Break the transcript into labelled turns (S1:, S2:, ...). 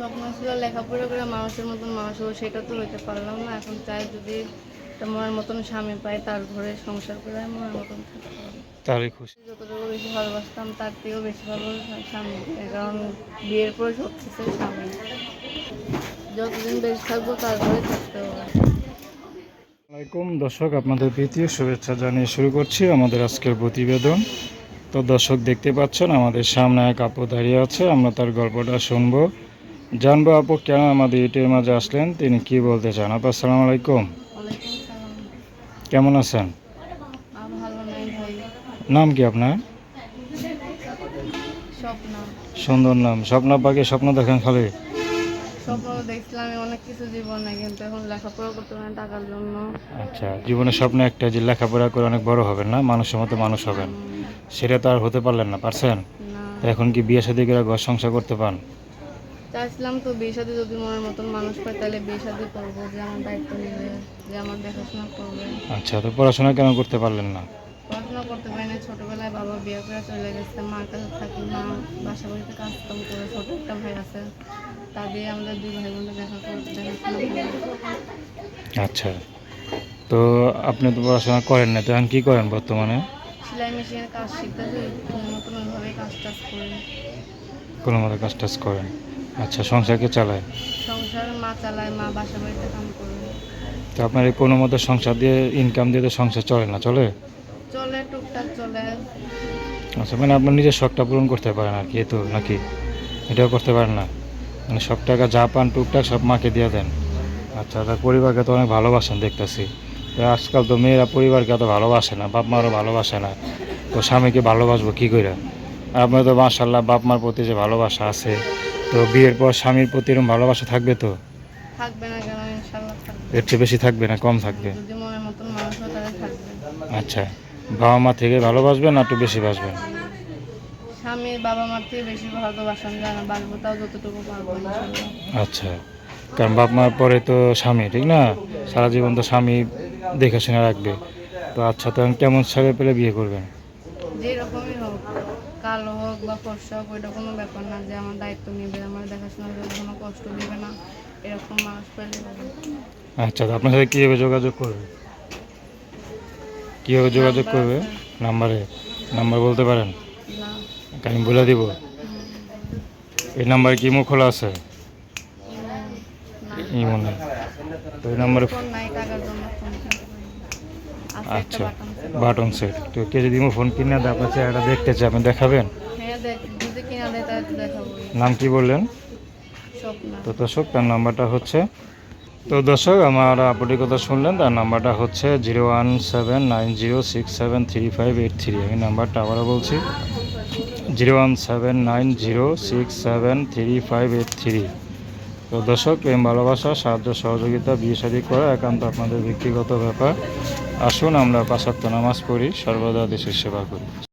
S1: স্বপ্ন ছিল লেখাপড়া করে মানুষের মতন মানুষ হব সেটা তো হইতে পারলাম না। এখন চাই যদি একটা মনের মতন স্বামী পাই তার ঘরে সংসার করে আমি মনের মতন থাকতে
S2: তাহলে খুশি।
S1: যতটুকু বেশি ভালোবাসতাম তার থেকেও বেশি ভালোবাসতাম স্বামী। কারণ বিয়ের পরে সব কিছু স্বামী। যতদিন বেশি থাকব তারপরে থাকতে হবে।
S2: আসসালামাইকুম দর্শক আপনাদের প্রীতি শুভেচ্ছা জানিয়ে শুরু করছি আমাদের আজকের প্রতিবেদন। তো দর্শক দেখতে পাচ্ছেন আমাদের সামনে এক আপু দাঁড়িয়ে আছে আমরা তার গল্পটা শুনব। জানব আপু কেন আমাদের ইটের মাঝে আসলেন? তিনি কি বলতে চান? আপু আসসালামু আলাইকুম। কেমন আছেন? নাম কি আপনার? সুন্দর নাম। স্বপ্ন পাকে স্বপ্ন দেখেন খালি।
S1: স্বপ্ন দেখছিলাম অনেক কিছু জীবনে কিন্তু এখন লেখাপড়া করতে পারি টাকার জন্য।
S2: আচ্ছা জীবনের স্বপ্ন একটা যে লেখাপড়া করে অনেক বড় হবেন না? মানুষের মতো মানুষ হবেন। সেটা তো আর হতে পারলেন না পারছেন? এখন কি বিয়ে শাদী করে ঘর সংসার করতে পান?
S1: চাইছিলাম তো বিয়ে সাথে যদি মনের মতন মানুষ পাই তাহলে বিয়ে সাথে করব যে আমার দায়িত্ব নেবে যে আমার দেখাশোনা করবে।
S2: আচ্ছা তো পড়াশোনা কেন করতে পারলেন না?
S1: পড়াশোনা করতে পারি না ছোটবেলায় বাবা বিয়ে করে চলে গেছে মার কাছে থাকি মা বাসা বাড়িতে কাজ কাম করে ছোট একটা ভাই আছে তা দিয়ে আমাদের দুই ভাই বোনের দেখা করতে
S2: আচ্ছা তো আপনি তো পড়াশোনা করেন না তো এখন কী করেন বর্তমানে?
S1: সেলাই মেশিনের কাজ শিখতেছি নতুন ওইভাবে কাজ টাজ করি।
S2: কোনো মতো কাজ টাজ করেন। আচ্ছা সংসারকে চালায়?
S1: সংসার মা চালায় মা বাসা বাড়িতে কাম করে।
S2: তো আপনার এই কোনো মতো সংসার দিয়ে ইনকাম দিয়ে তো সংসার চলে না চলে?
S1: চলে টুকটাক চলে।
S2: আচ্ছা মানে আপনার নিজের শখটা পূরণ করতে পারেন আর কি এ তো নাকি? এটাও করতে পারেন না? মানে সব টাকা যা পান টুকটাক সব মাকে দিয়ে দেন। আচ্ছা তার পরিবারকে তো অনেক ভালোবাসেন দেখতেছি। আজকাল তো মেয়েরা পরিবারকে এত ভালোবাসে না বাপ মারও ভালোবাসে না। তো স্বামীকে ভালোবাসবো কী করে আপনার তো মাশাল্লাহ বাপ মার প্রতি যে ভালোবাসা আছে তো বিয়ের পর স্বামীর প্রতি এরকম ভালোবাসা থাকবে তো?
S1: থাকবে না কেন ইনশাল্লাহ থাকবে।
S2: এর চেয়ে বেশি থাকবে না কম থাকবে?
S1: যদি মনের মতন মানুষ হয় তাহলে থাকবে।
S2: আচ্ছা বাবা মা থেকে ভালোবাসবেন না একটু বেশি বাসবেন
S1: স্বামী বাবা মার থেকে বেশি ভালোবাসান যায় না বাসবো তাও যতটুকু পারব ইনশাল্লাহ।
S2: আচ্ছা কারণ বাপ মার পরে তো স্বামী ঠিক না? সারা জীবন তো স্বামী দেখে শুনে রাখবে। তো আচ্ছা তো কেমন ছেলে পেলে বিয়ে করবেন?
S1: যে রকমই হোক। কালো হোক বা ফর্সা হোক ওইটা কোনো ব্যাপার না যে আমার দায়িত্ব নেবে আমার দেখাশোনা করবে কোনো কষ্ট দেবে না এরকম মানুষ পেলে
S2: আচ্ছা আপনার সাথে কীভাবে যোগাযোগ করবে? কীভাবে যোগাযোগ করবে? নাম্বারে? নাম্বার বলতে পারেন?
S1: না।
S2: আমি বলে দিব। এই নাম্বার কি মুখ খোলা আছে? তো এই নাম্বারে আচ্ছা
S1: বাটন
S2: সেট তো কে যদি ফোন কিনে দেয় আপনার চেহারাটা দেখতে চাই আপনি দেখাবেন?
S1: হ্যাঁ
S2: নাম কি বললেন? তো দর্শক তার নাম্বারটা হচ্ছে তো দর্শক আমার আপুটির কথা শুনলেন তার নাম্বারটা হচ্ছে zero one seven nine zero six seven three five eight three. আমি নাম্বারটা আবারও বলছি zero one seven nine zero six seven three five eight three. তো দর্শক, প্রেম, ভালোবাসা, সাহায্য, সহযোগিতা, বিয়ে শাদী করা একান্ত আপনাদের ব্যক্তিগত ব্যাপার। আসুন আমরা পাঁচাত্ত নামাজ পড়ি, সর্বদা দেশের সেবা করি।